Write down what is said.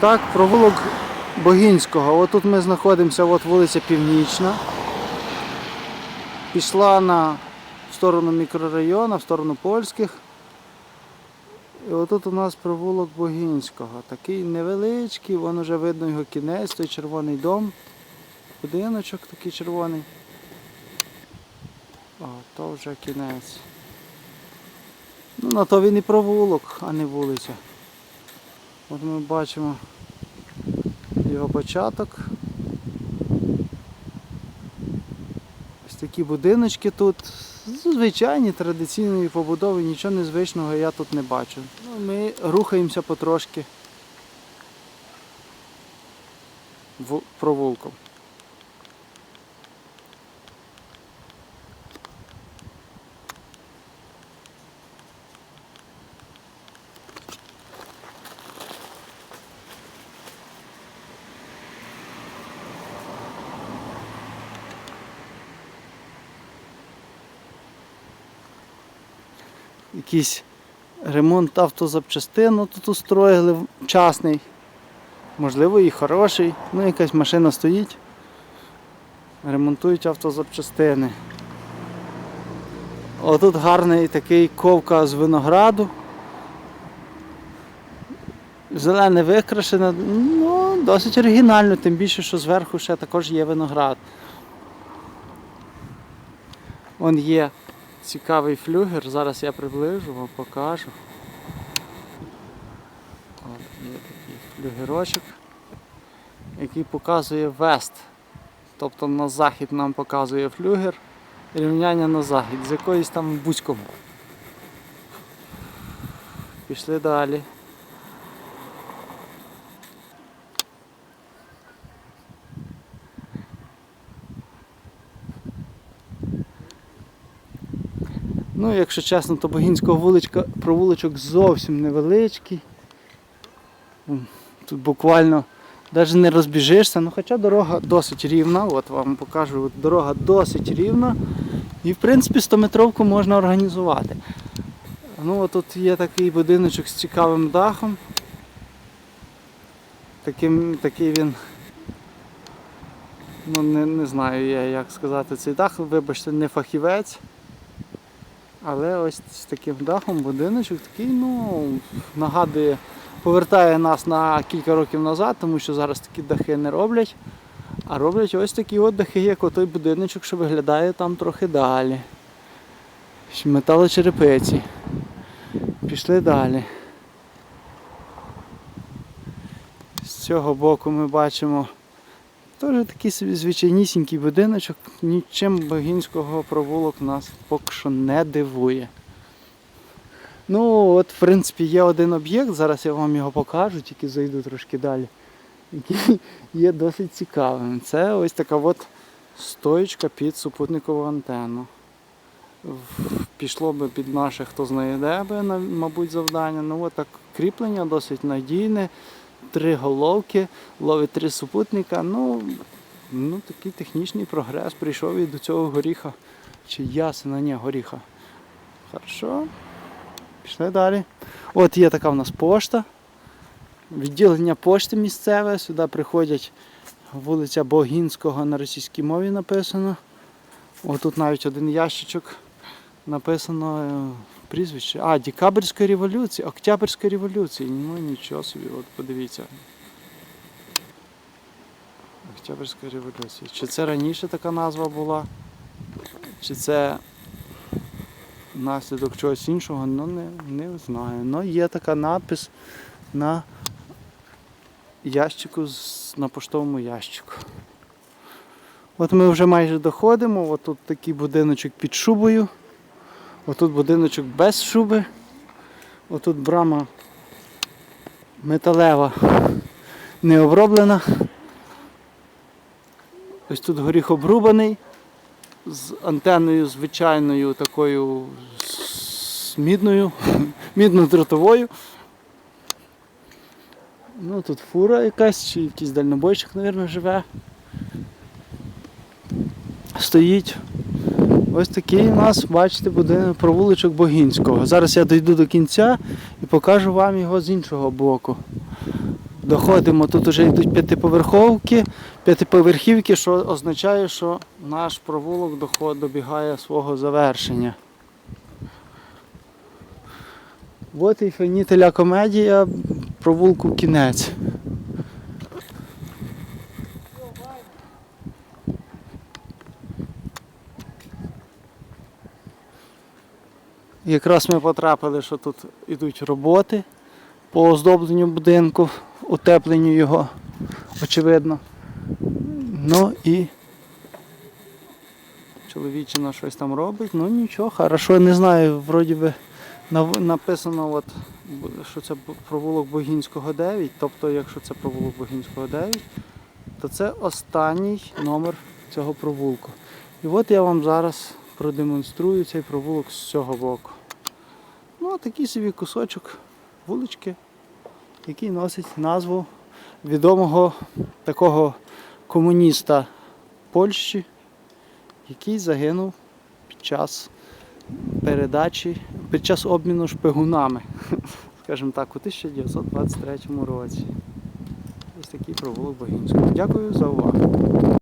Так, провулок Богінського. Отут ми знаходимося, от вулиця Північна. Пішла на сторону мікрорайону, в сторону польських. І отут у нас провулок Богінського. Такий невеличкий, вон уже видно його кінець, той червоний дом. Будиночок такий червоний. О, то вже кінець. Ну, на то він і провулок, а не вулиця. От ми бачимо його початок. Ось такі будиночки тут. Звичайні традиційної побудови, нічого незвичного я тут не бачу. Ну, ми рухаємося потрошки провулком. Якийсь ремонт автозапчастин тут устроїли частний. Можливо, і хороший. Ну, якась машина стоїть. Ремонтують автозапчастини. Отут гарний такий ковка з винограду. Зелене викрашене, ну, досить оригінально, тим більше, що зверху ще також є виноград. Вон є цікавий флюгер, зараз я приближу, вам покажу. От є такий флюгерочок, який показує вест. Тобто на захід нам показує флюгер, рівняння на захід, з якоїсь там бузьком. Пішли далі. Ну, якщо чесно, то Богінського вуличка, провулочок зовсім невеличкий. Тут буквально навіть не розбіжишся, ну хоча дорога досить рівна, от вам покажу, дорога досить рівна. І в принципі 100-метровку можна організувати. Ну, от тут є такий будиночок з цікавим дахом. Таким, такий він. Ну, не, не знаю я, як сказати цей дах, вибачте, не фахівець. Але ось з таким дахом будиночок такий, ну, нагадує, повертає нас на кілька років назад, тому що зараз такі дахи не роблять. А роблять ось такі от дахи, як отой будиночок, що виглядає там трохи далі. Металочерепиці. Пішли далі. З цього боку ми бачимо теж такий звичайнісінький будиночок, нічим богінського провулок нас поки що не дивує. Ну, от, в принципі, є один об'єкт, зараз я вам його покажу, тільки зайду трошки далі, який є досить цікавим. Це ось така от стоїчка під супутникову антенну. Пішло би під наше, хто знає де би, мабуть, завдання. Ну, от так кріплення досить надійне, три головки, ловить три супутника. Ну, ну такий технічний прогрес прийшов і до цього горіха. Чи ясена, ні, горіха. Хорошо. Пішли далі. От є така в нас пошта. Відділення пошти місцеве. Сюди приходять вулиця Богінського на російській мові написано. От тут навіть один ящичок написано е, прізвище. А, Декабрьської революції, Октябрьської революції. Ну нічого собі, от подивіться. Октябрьська революція. Чи це раніше така назва була? Чи це наслідок чогось іншого? Ну не, не знаю. Ну є така надпис на ящику, на поштовому ящику. От ми вже майже доходимо. От тут такий будиночок під шубою. Отут будиночок без шуби. Отут брама металева не оброблена. Ось тут горіх обрубаний з антенною звичайною такою мідною, мідно-дротовою. Ну тут фура якась, чи якийсь дальнобойщик, мабуть, живе. Стоїть. Ось такий у нас, бачите, буде провуличок Богінського. Зараз я дійду до кінця і покажу вам його з іншого боку. Доходимо, тут вже йдуть п'ятиповерховки, п'ятиповерхівки, що означає, що наш провулок доход добігає свого завершення. От і фенітеля комедія, провулку кінець. Якраз ми потрапили, що тут йдуть роботи по оздобленню будинку, утепленню його, очевидно. Ну і чоловічина щось там робить, ну нічого, хорошо, не знаю, вроді би написано, от, що це провулок Богінського 9, тобто якщо це провулок Богінського 9, то це останній номер цього провулку. І от я вам зараз продемонструю цей провулок з цього боку. Ну, такий собі кусочок вулички, який носить назву відомого такого комуніста Польщі, який загинув під час передачі, під час обміну шпигунами, скажімо так, у 1923 році. Ось такий провулок Богінського. Дякую за увагу.